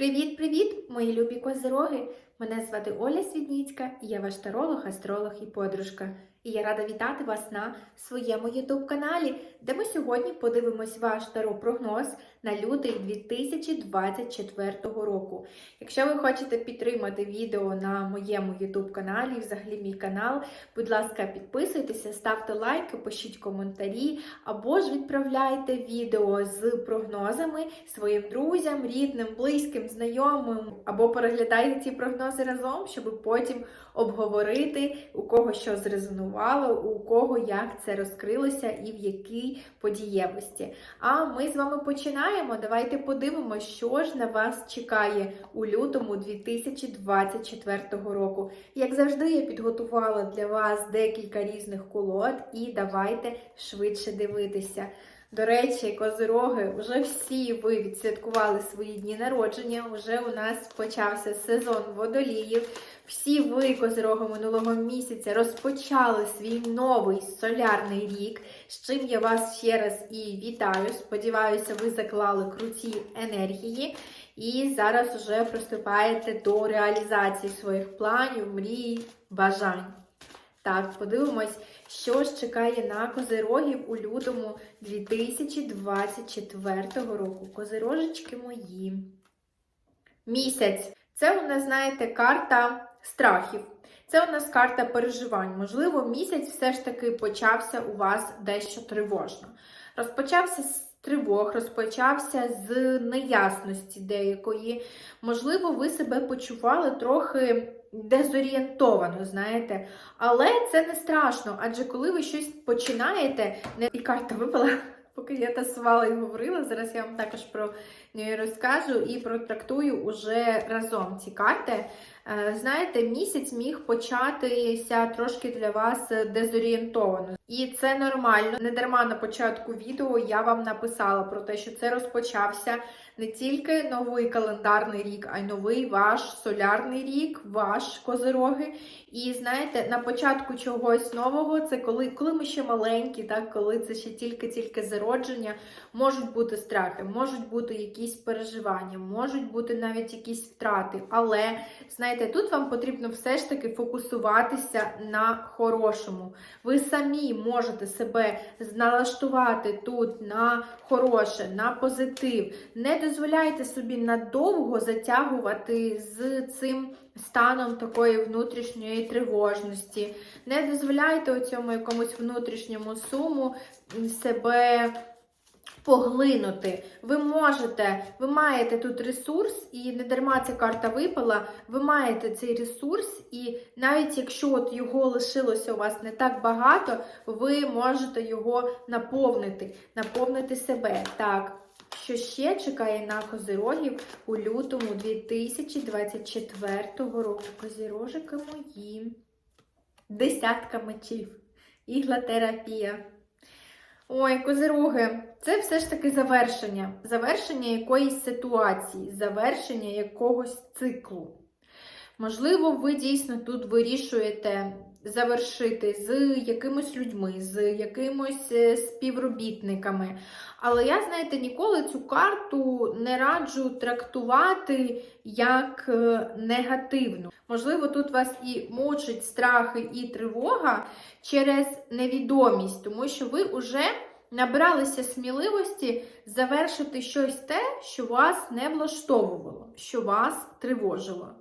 Привіт-привіт, мої любі козироги! Мене звати Оля Свідніцька, і я ваш таролог, астролог і подружка. І я рада вітати вас на своєму YouTube каналі, де ми сьогодні подивимось ваш таро-прогноз на лютий 2024 року. Якщо ви хочете підтримати відео на моєму YouTube каналі, взагалі мій канал, будь ласка, підписуйтеся, ставте лайки, пишіть коментарі, або ж відправляйте відео з прогнозами своїм друзям, рідним, близьким, знайомим, або переглядайте ці прогнози разом, щоб потім обговорити, у кого що зрезонувало, у кого як це розкрилося і в якій подієвості. А ми з вами починаємо. Давайте подивимося, що ж на вас чекає у лютому 2024 року. Як завжди, я підготувала для вас декілька різних колод, і давайте швидше дивитися. До речі, козироги, вже всі ви відсвяткували свої дні народження. Вже у нас почався сезон водоліїв. Всі ви, козироги, минулого місяця розпочали свій новий солярний рік. З чим я вас ще раз і вітаю. Сподіваюся, ви заклали круті енергії і зараз вже приступаєте до реалізації своїх планів, мрій, бажань. Так, подивимось, що ж чекає на козирогів у лютому 2024 року. Козирожечки мої. Місяць. Це у нас, знаєте, карта страхів. Це у нас карта переживань. Можливо, місяць все ж таки почався у вас дещо тривожно. Розпочався з тривог, розпочався з неясності деякої. Можливо, ви себе почували трохи дезорієнтовано, знаєте. Але це не страшно, адже коли ви щось починаєте, не і карта випала. Поки я тасувала і говорила, зараз я вам також про неї розкажу і протрактую уже разом ці карти. Знаєте, місяць міг початися трошки для вас дезорієнтовано. І це нормально. Не дарма на початку відео я вам написала про те, що це розпочався не тільки новий календарний рік, а й новий ваш солярний рік, ваш козироги. І знаєте, на початку чогось нового, це коли коли ми ще маленькі, так, коли це ще тільки-тільки зародження, можуть бути страхи, можуть бути якісь переживання, можуть бути навіть якісь втрати. Але знаєте, тут вам потрібно все ж таки фокусуватися на хорошому. Ви самі можете себе налаштувати тут на хороше, на позитив. Не дозволяйте собі надовго затягувати з цим станом такої внутрішньої тривожності. Не дозволяйте у цьому якомусь внутрішньому суму себе. Поглинути. Ви можете, ви маєте тут ресурс, і не дарма ця карта випала, ви маєте цей ресурс, і навіть якщо от його лишилося у вас не так багато, ви можете його наповнити, наповнити себе. Так, що ще чекає на козирогів у лютому 2024 року? Козірожики мої. Десятка мечів. Іглотерапія. Ой, козироги, це все ж таки завершення. Завершення якоїсь ситуації, завершення якогось циклу. Можливо, ви дійсно тут вирішуєте завершити з якимись людьми, з якимось співробітниками. Але я, знаєте, ніколи цю карту не раджу трактувати як негативну. Можливо, тут вас і мучить страхи і тривога через невідомість, тому що ви вже набралися сміливості завершити щось те, що вас не влаштовувало, що вас тривожило.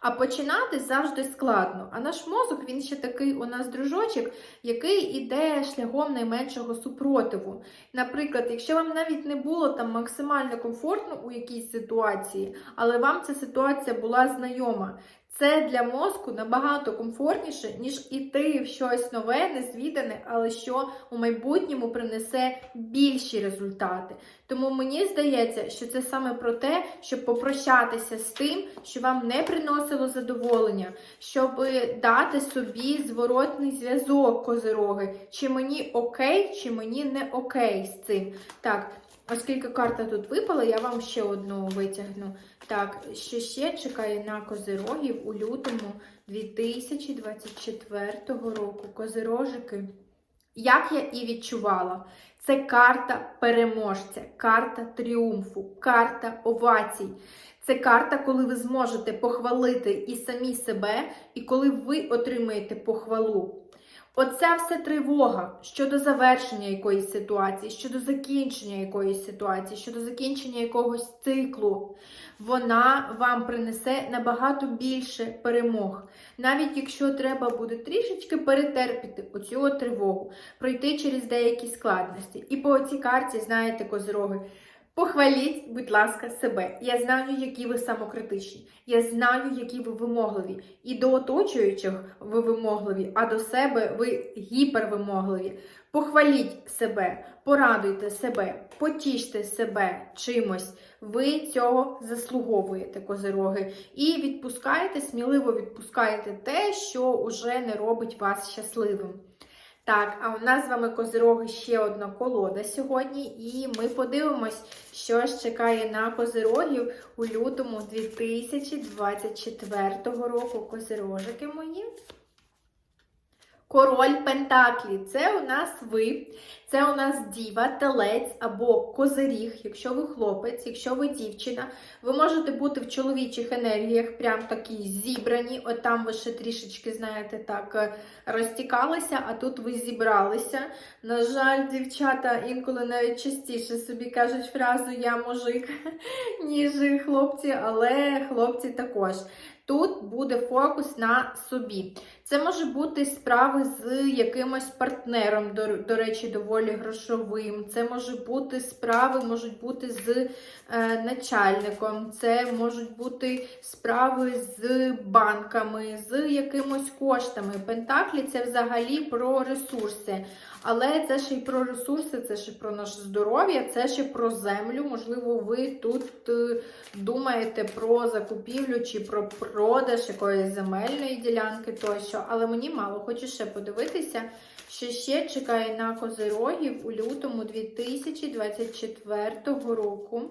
А починати завжди складно. А наш мозок, він ще такий у нас дружочок, який іде шляхом найменшого супротиву. Наприклад, якщо вам навіть не було там максимально комфортно у якійсь ситуації, але вам ця ситуація була знайома. Це для мозку набагато комфортніше, ніж іти в щось нове, незвідане, але що у майбутньому принесе більші результати. Тому мені здається, що це саме про те, щоб попрощатися з тим, що вам не приносило задоволення, щоб дати собі зворотний зв'язок козироги, чи мені окей, чи мені не окей з цим. Так, оскільки карта тут випала, я вам ще одну витягну. Так, що ще чекає на козирогів у лютому 2024 року? Козирожики Як я і відчувала, це карта переможця, карта тріумфу, карта овацій. Це карта, коли ви зможете похвалити і самі себе, і коли ви отримаєте похвалу. Оця все тривога щодо завершення якоїсь ситуації, щодо закінчення якоїсь ситуації, щодо закінчення якогось циклу, вона вам принесе набагато більше перемог. Навіть якщо треба буде трішечки перетерпіти оцю тривогу, пройти через деякі складності. І по цій карті, знаєте, козороги, Похваліть, будь ласка, себе. Я знаю, які ви самокритичні. Я знаю, які ви вимогливі. І до оточуючих ви вимогливі, а до себе ви гіпервимогливі. Похваліть себе, порадуйте себе, потіште себе чимось. Ви цього заслуговуєте, козироги. І відпускаєте, сміливо відпускаєте те, що уже не робить вас щасливим. Так, а у нас з вами козироги ще одна колода сьогодні, і ми подивимось, що ж чекає на козирогів у лютому 2024 року. Козирожики мої. Король Пентаклі. Це у нас ви, це у нас діва, телець або козиріг, якщо ви хлопець, якщо ви дівчина. Ви можете бути в чоловічих енергіях, прям такі зібрані. От там ви ще трішечки, знаєте, так е, розтікалися, а тут ви зібралися. На жаль, дівчата інколи навіть частіше собі кажуть фразу Я мужик, ніж хлопці, але хлопці також. Тут буде фокус на собі. Це може бути справи з якимось партнером, до, до речі, доволі грошовим. Це може бути справи, можуть бути з е, начальником, це можуть бути справи з банками, з якимось коштами. Пентаклі це взагалі про ресурси. Але це ще й про ресурси, це ще про наше здоров'я, це ще про землю. Можливо, ви тут е, думаєте про закупівлю чи про продаж якоїсь земельної ділянки тощо. Але мені мало, хочу ще подивитися, що ще чекає на козирогів у лютому 2024 року.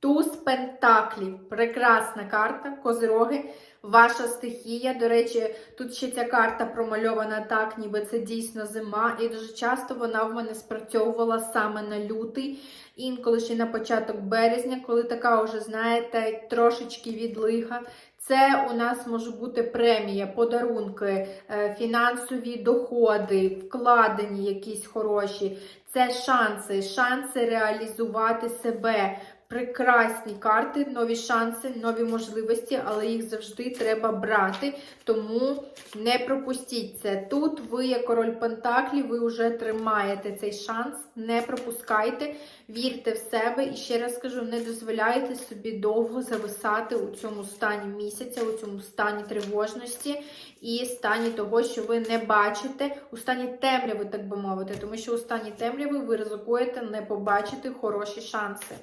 Туз Пентаклів. Прекрасна карта, козироги, ваша стихія. До речі, тут ще ця карта промальована так, ніби це дійсно зима. І дуже часто вона в мене спрацьовувала саме на лютий, інколи ще на початок березня, коли така вже, знаєте, трошечки відлига. Це у нас може бути премія, подарунки, е, фінансові доходи, вкладені якісь хороші. Це шанси, шанси реалізувати себе. Прекрасні карти, нові шанси, нові можливості, але їх завжди треба брати. Тому не пропустіть це. Тут ви, як король Пентаклі, ви вже тримаєте цей шанс, не пропускайте, вірте в себе і ще раз кажу, не дозволяйте собі довго зависати у цьому стані місяця, у цьому стані тривожності і стані того, що ви не бачите, у стані темряви, так би мовити, тому що у стані темряви ви ризикуєте не побачити хороші шанси.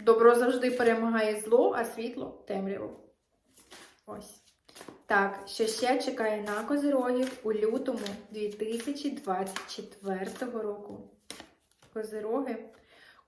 Добро завжди перемагає зло, а світло темряву. Ось. Так, що ще чекає на козирогів у лютому 2024 року. Козироги.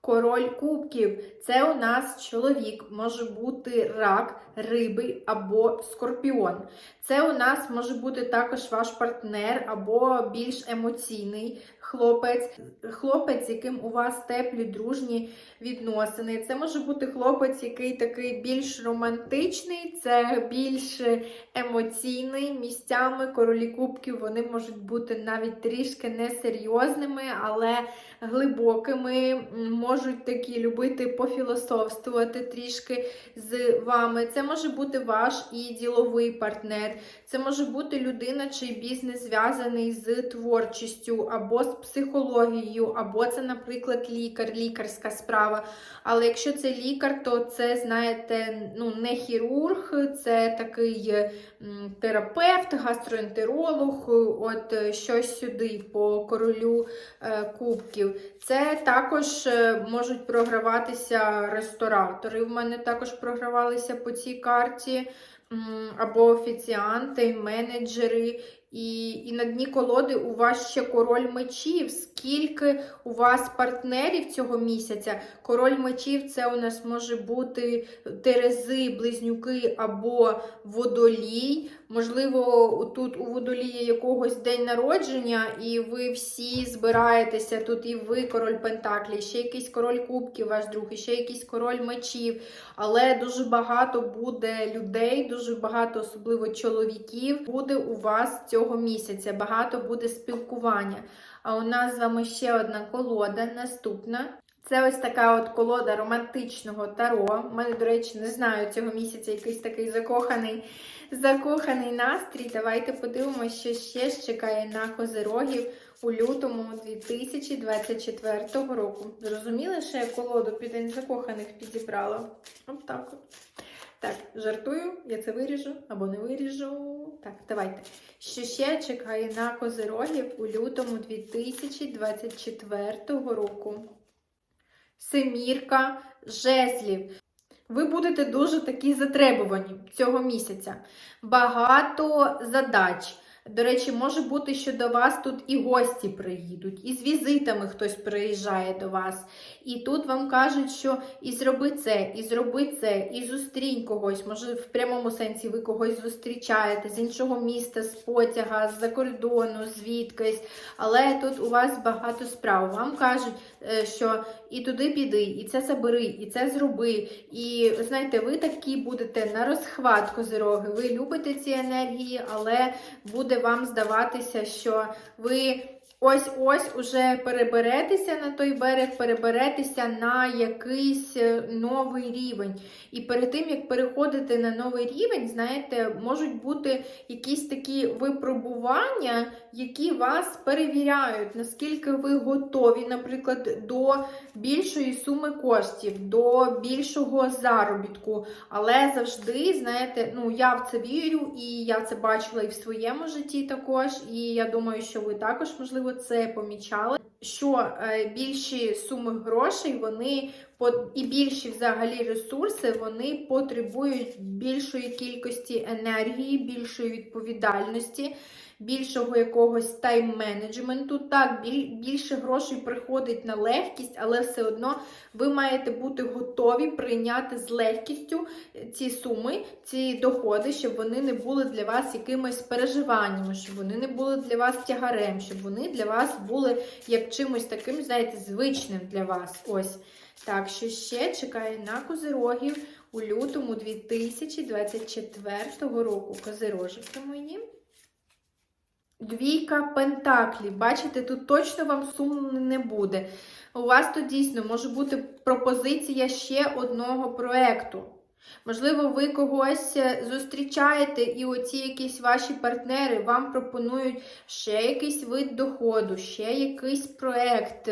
Король кубків. Це у нас чоловік, може бути рак, риби або скорпіон. Це у нас може бути також ваш партнер або більш емоційний хлопець, хлопець, яким у вас теплі дружні відносини. Це може бути хлопець, який такий більш романтичний, це більш емоційний. Місцями королі кубків вони можуть бути навіть трішки несерйозними, але глибокими. Можуть такі любити пофілософствувати трішки з вами. Це може бути ваш і діловий партнер. Це може бути людина, чий бізнес зв'язаний з творчістю або з психологією, або це, наприклад, лікар, лікарська справа. Але якщо це лікар, то це, знаєте, ну, не хірург, це такий терапевт, гастроентеролог, от е, щось сюди по королю е, кубків. Це також е, можуть програватися ресторатори. В мене також програвалися по цій карті або офіціанти, менеджери. І і на дні колоди у вас ще король мечів. Скільки у вас партнерів цього місяця? Король мечів це у нас може бути терези, близнюки або водолій. Можливо, тут у водолія якогось день народження, і ви всі збираєтеся. Тут і ви король Пентаклі, ще якийсь король кубків, ваш друг, і ще якийсь король мечів. Але дуже багато буде людей, дуже багато, особливо чоловіків, буде у вас цього місяця. Багато буде спілкування. А у нас з вами ще одна колода, наступна. Це ось така от колода романтичного таро. У мене, до речі, не знаю цього місяця якийсь такий закоханий, закоханий настрій. Давайте подивимося, що ще ж чекає на козирогів у лютому 2024 року. Зрозуміли, що я колоду під день закоханих підібрала? От так от. Так, жартую, я це виріжу або не виріжу. Так, давайте. Що ще чекає на козирогів у лютому 2024 року? Семірка жезлів. Ви будете дуже такі затребувані цього місяця. Багато задач. До речі, може бути, що до вас тут і гості приїдуть, і з візитами хтось приїжджає до вас. І тут вам кажуть, що і зроби це, і зроби це, і зустрінь когось. Може, в прямому сенсі ви когось зустрічаєте з іншого міста, з потяга, з-за кордону, звідкись. Але тут у вас багато справ. Вам кажуть, е, що і туди піди, і це забери, і це зроби. І знаєте, ви такі будете на розхват козироги. Ви любите ці енергії, але буде вам здаватися, що ви ось-ось уже переберетеся на той берег, переберетеся на якийсь е, новий рівень. І перед тим, як переходити на новий рівень, знаєте, можуть бути якісь такі випробування, які вас перевіряють, наскільки ви готові, наприклад, до більшої суми коштів, до більшого заробітку. Але завжди, знаєте, ну я в це вірю, і я це бачила і в своєму житті також. І я думаю, що ви також, можливо, це помічали. Що е, більші суми грошей, вони і більші взагалі ресурси, вони потребують більшої кількості енергії, більшої відповідальності, більшого якогось тайм-менеджменту. Так, більше грошей приходить на легкість, але все одно ви маєте бути готові прийняти з легкістю ці суми, ці доходи, щоб вони не були для вас якимись переживаннями, щоб вони не були для вас тягарем, щоб вони для вас були як чимось таким, знаєте, звичним для вас. Ось. Так, що ще чекає на козирогів у лютому 2024 року. Козирожики мої. Двійка пентаклів. Бачите, тут точно вам сумно не буде. У вас тут дійсно може бути пропозиція ще одного проекту. Можливо, ви когось е, зустрічаєте, і оці якісь ваші партнери вам пропонують ще якийсь вид доходу, ще якийсь проект,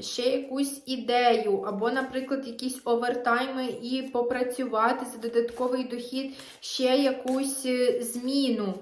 ще якусь ідею, або, наприклад, якісь овертайми і попрацювати за додатковий дохід, ще якусь е, зміну.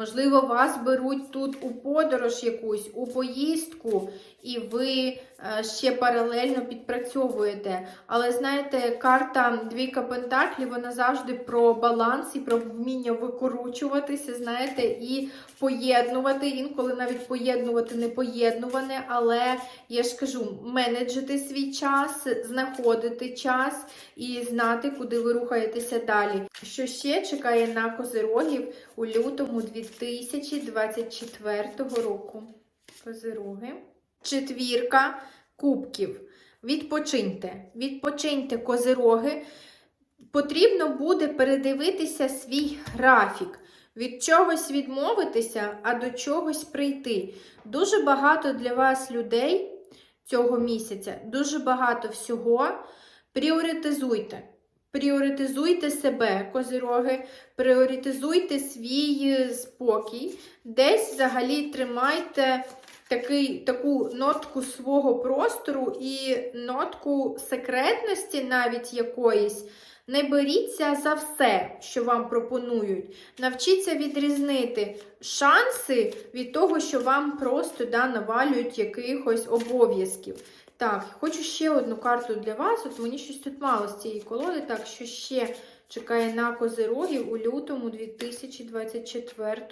Можливо, вас беруть тут у подорож якусь, у поїздку, і ви ще паралельно підпрацьовуєте. Але знаєте, карта Двійка Пентаклів, вона завжди про баланс і про вміння викручуватися, знаєте, і поєднувати. Інколи навіть поєднувати непоєднуване, але я ж кажу, менеджити свій час, знаходити час і знати, куди ви рухаєтеся далі. Що ще чекає на козирогів у лютому 2024 року? Козироги. Четвірка кубків. Відпочиньте. Відпочиньте козироги. Потрібно буде передивитися свій графік. Від чогось відмовитися, а до чогось прийти. Дуже багато для вас людей цього місяця, дуже багато всього. Пріоритизуйте. Пріоритизуйте себе, козироги, пріоритизуйте свій е, спокій. Десь взагалі тримайте такий, таку нотку свого простору і нотку секретності, навіть якоїсь. Не беріться за все, що вам пропонують. Навчіться відрізнити шанси від того, що вам просто да, навалюють якихось обов'язків. Так, хочу ще одну карту для вас. От мені щось тут мало з цієї колоди. Так, що ще чекає на козирогів у лютому 2024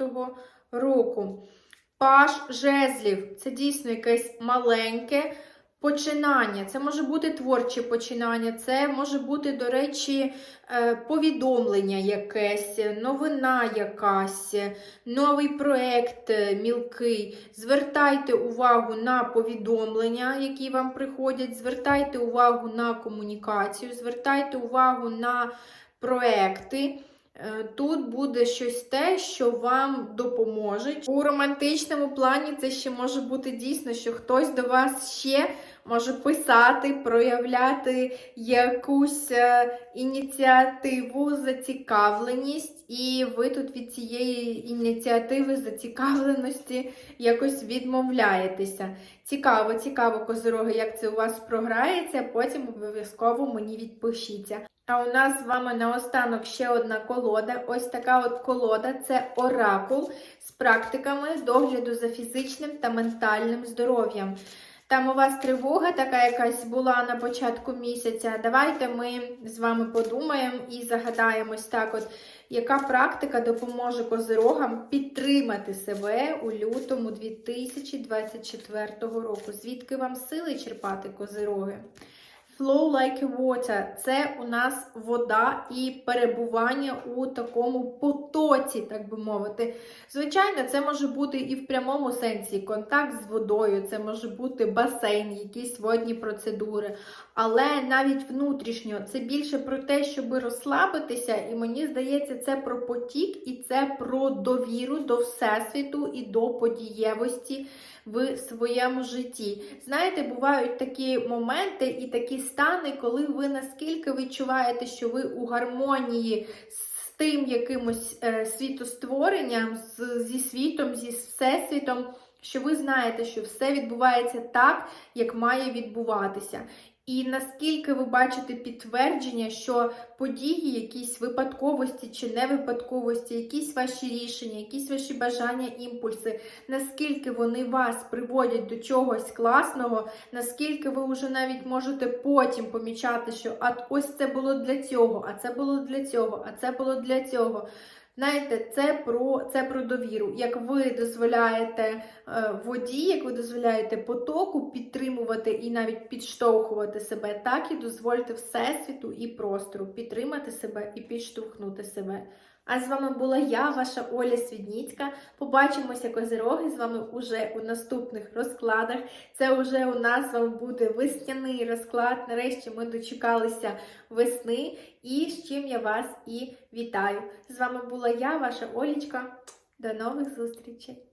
року. Паш жезлів. Це дійсно якесь маленьке, починання. Це може бути творче починання, це може бути, до речі, е, повідомлення якесь, новина якась, новий проект е, мілкий. Звертайте увагу на повідомлення, які вам приходять, звертайте увагу на комунікацію, звертайте увагу на проекти. Е, Тут буде щось те, що вам допоможе. У романтичному плані це ще може бути дійсно, що хтось до вас ще може писати, проявляти якусь е, ініціативу, зацікавленість, і ви тут від цієї ініціативи, зацікавленості якось відмовляєтеся. Цікаво, цікаво, козороги, як це у вас програється, потім обов'язково мені відпишіться. А у нас з вами наостанок ще одна колода. Ось така от колода це оракул з практиками догляду за фізичним та ментальним здоров'ям. Там у вас тривога така якась була на початку місяця. Давайте ми з вами подумаємо і загадаємось так, от яка практика допоможе козирогам підтримати себе у лютому 2024 року. Звідки вам сили черпати козироги? Flow like water – це у нас вода і перебування у такому потоці, так би мовити. Звичайно, це може бути і в прямому сенсі контакт з водою, це може бути басейн, якісь водні процедури. Але навіть внутрішньо це більше про те, щоб розслабитися, і мені здається, це про потік і це про довіру до Всесвіту і до подієвості в своєму житті. Знаєте, бувають такі моменти і такі стани, коли ви наскільки відчуваєте, що ви у гармонії з тим якимось е, світостворенням, з, зі світом, зі всесвітом, що ви знаєте, що все відбувається так, як має відбуватися. І наскільки ви бачите підтвердження, що події, якісь випадковості чи невипадковості, якісь ваші рішення, якісь ваші бажання, імпульси, наскільки вони вас приводять до чогось класного, наскільки ви вже навіть можете потім помічати, що а ось це було для цього, а це було для цього, а це було для цього. Знаєте, це про це про довіру. Як ви дозволяєте е, воді, як ви дозволяєте потоку підтримувати і навіть підштовхувати себе, так і дозвольте Всесвіту і простору підтримати себе і підштовхнути себе. А з вами була я, ваша Оля Свідніцька. Побачимося, козироги, з вами уже у наступних розкладах. Це вже у нас з вами буде весняний розклад. Нарешті ми дочекалися весни, і з чим я вас і вітаю. З вами була я, ваша Олічка. До нових зустрічей!